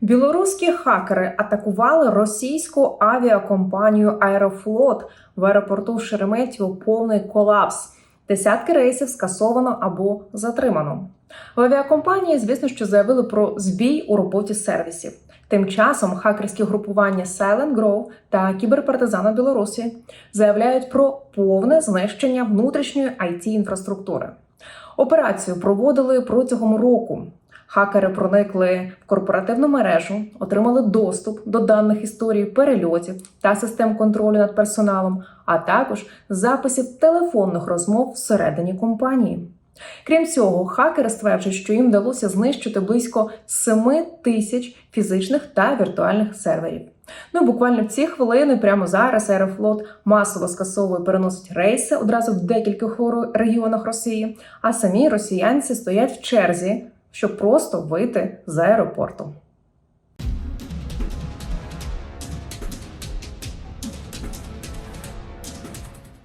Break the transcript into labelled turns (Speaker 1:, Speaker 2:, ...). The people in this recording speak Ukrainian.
Speaker 1: Білоруські хакери атакували російську авіакомпанію Аерофлот в аеропорту Шереметьєво повний колапс. Десятки рейсів скасовано або затримано. В авіакомпанії, звісно, що заявили про збій у роботі сервісів. Тим часом хакерські групування Silent Grove та кіберпартизани Білорусі заявляють про повне знищення внутрішньої it інфраструктури. Операцію проводили протягом року. Хакери проникли в корпоративну мережу, отримали доступ до даних історій перельотів та систем контролю над персоналом, а також записів телефонних розмов всередині компанії. Крім цього, хакери стверджують, що їм вдалося знищити близько 7 тисяч фізичних та віртуальних серверів. Ну буквально в ці хвилини, прямо зараз, Аерофлот масово скасовує переносить рейси одразу в декількох регіонах Росії, а самі росіянці стоять в черзі, щоб просто вийти з аеропорту.